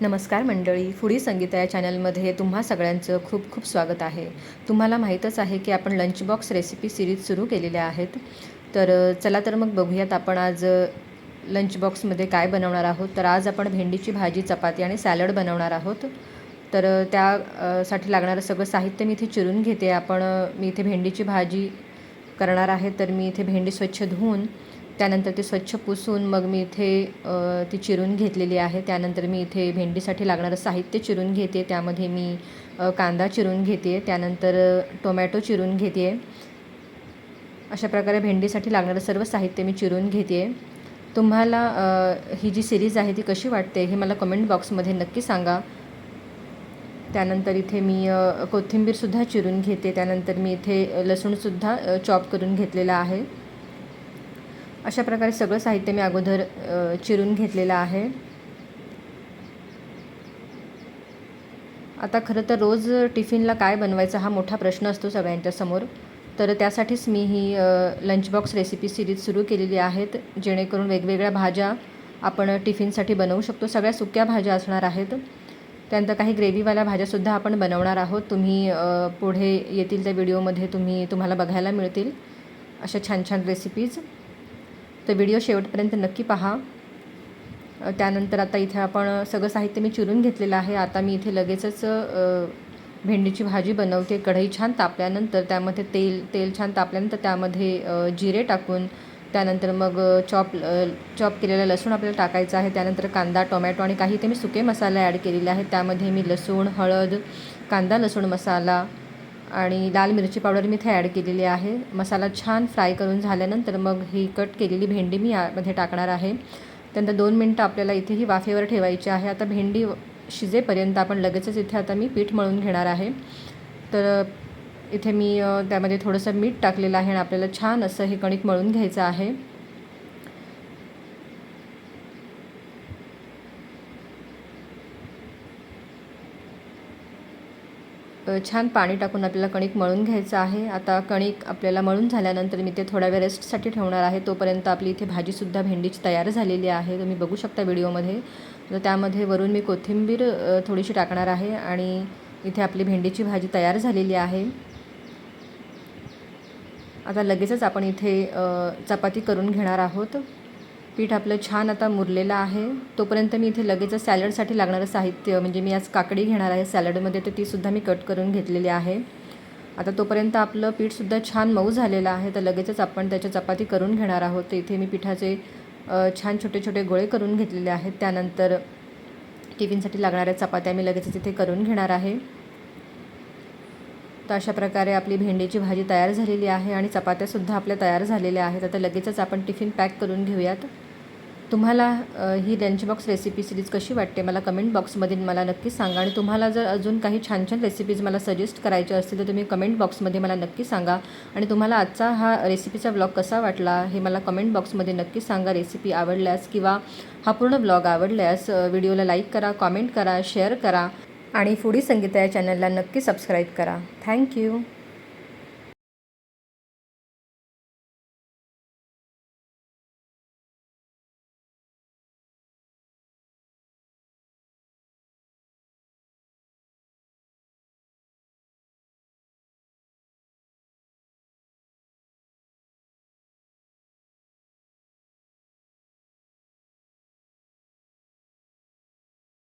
नमस्कार मंडळी. फुडी संगीता या चॅनलमध्ये तुम्हा सगळ्यांचं खूप खूप स्वागत आहे. तुम्हाला माहीतच आहे की आपण लंच बॉक्स रेसिपी सिरीज सुरू केलेल्या आहेत. तर चला तर मग बघूयात आपण आज लंच बॉक्समध्ये काय बनवणार आहोत. तर आज आपण भेंडीची भाजी चपाती आणि सॅलड बनवणार आहोत. तर त्यासाठी लागणारं सगळं साहित्य मी इथे चिरून घेते. आपण मी इथे भेंडीची भाजी करणार आहे. तर मी इथे भेंडी स्वच्छ धुवून त्यानंतर ती स्वच्छ पुसून मग मी इथे ती चिरून घेतलेली आहे. त्यानंतर मी इथे भेंडीसाठी लागणारं साहित्य चिरून घेते. त्यामध्ये मी कांदा चिरून घेते. त्यानंतर टोमॅटो चिरून घेते. अशा प्रकारे भेंडीसाठी लागणारं सर्व साहित्य मी चिरून घेते. तुम्हाला ही जी सिरीज आहे ती कशी वाटते हे मला कमेंट बॉक्समध्ये नक्की सांगा. त्यानंतर इथे मी कोथिंबीरसुद्धा चिरून घेते. त्यानंतर मी इथे लसूणसुद्धा चॉप करून घेतलेला आहे. अशा प्रकारे सगळं साहित्य मी अगोदर चिरून घेतलेलं आहे. आता खरं तर रोज टिफिनला काय बनवायचा हा मोठा प्रश्न असतो सगळ्यांच्या समोर. तर त्यासाठीच मी ही लंच बॉक्स रेसिपी सिरीज सुरू केलेली आहेत जेणेकरून वेगवेगळ्या भाज्या आपण टिफिनसाठी बनवू शकतो. सगळ्या सुक्या भाज्या असणार आहेत. त्यानंतर काही ग्रेव्हीवाल्या भाज्यासुद्धा आपण बनवणार आहोत. तुम्ही पुढे येतील त्या व्हिडिओमध्ये तुम्ही तुम्हाला बघायला मिळतील. अशा छान छान रेसिपीज तर व्हिडिओ शेवटपर्यंत नक्की पहा. त्यानंतर आता इथे आपण सगळं साहित्य मी चिरून घेतलेलं आहे. आता मी इथे लगेचच भेंडीची भाजी बनवते. कढई छान तापल्यानंतर त्यामध्ये तेल तेल छान तापल्यानंतर त्यामध्ये जिरे टाकून त्यानंतर मग चॉप चॉप केलेलं लसूण आपल्याला टाकायचं आहे. त्यानंतर कांदा टोमॅटो आणि काही ते मी सुके मसाले ॲड केलेले आहेत. त्यामध्ये मी लसूण हळद कांदा लसूण मसाला आणि लाल मिरची पावडर मी इथे ॲड केलेली आहे. मसाला छान फ्राय करून झाल्यानंतर मग ही कट केलेली भेंडी मी यामध्ये टाकणार आहे. त्यानंतर दोन मिनटं आपल्याला इथे ही वाफेवर ठेवायची आहे. आता भेंडी शिजेपर्यंत आपण लगेचच इथे आता मी पीठ मळून घेणार आहे. तर इथे मी त्यामध्ये थोडंसं मीठ टाकलेलं आहे आणि आपल्याला छान असं हे कणिक मळून घ्यायचं आहे. छान पाणी टाकून आपल्याला कणिक मळून घ्यायचं आहे. आता कणिक आपल्याला मळून झाल्यानंतर मी ते थोड्या वेळ रेस्टसाठी ठेवणार आहे. तोपर्यंत आपली इथे भाजीसुद्धा भेंडीची तयार झालेली आहे. तुम्ही बघू शकता व्हिडिओमध्ये. तर त्यामध्ये वरून मी कोथिंबीर थोडीशी टाकणार आहे आणि इथे आपली भेंडीची भाजी तयार झालेली आहे. आता लगेचच आपण इथे चपाती करून घेणार आहोत. पीठ आपलं छान आता मुरलेलं आहे. तोपर्यंत मी इथे लगेच सॅलडसाठी लागणारं साहित्य म्हणजे मी आज काकडी घेणार आहे सॅलडमध्ये तर तीसुद्धा मी कट करून घेतलेली आहे. आता तोपर्यंत आपलं पीठसुद्धा छान मऊ झालेलं आहे तर लगेचच आपण त्याच्या चपाती करून घेणार आहोत. तर इथे मी पिठाचे छान छोटे छोटे गोळे करून घेतलेले आहेत. त्यानंतर टिफिनसाठी लागणाऱ्या चपात्या मी लगेचच इथे करून घेणार आहे. तर अशा प्रकारे आपली भेंडीची भाजी तयार झालेली आहे आणि चपात्यासुद्धा आपल्या तयार झालेल्या आहेत. आता लगेचच आपण टिफिन पॅक करून घेऊयात. तुम्हाला ही लंचबॉक्स रेसिपी सिरीज कशी वाटते? मला कमेंट बॉक्समध्ये मला नक्की सांगा. आणि तुम्हाला जर अजून काही छान छान रेसिपीज मला सजेस्ट करायच्या असतील तर तुम्ही कमेंट बॉक्समध्ये मला नक्की सांगा. आणि तुम्हाला आजचा हा रेसिपीचा ब्लॉग कसा वाटला हे मला कमेंट बॉक्समध्ये नक्की सांगा. रेसिपी आवडल्यास किंवा हा पूर्ण ब्लॉग आवडल्यास व्हिडिओला लाईक करा कॉमेंट करा शेअर करा. आणि फुडी संगीता या चॅनलला नक्की सबस्क्राईब करा. थँक्यू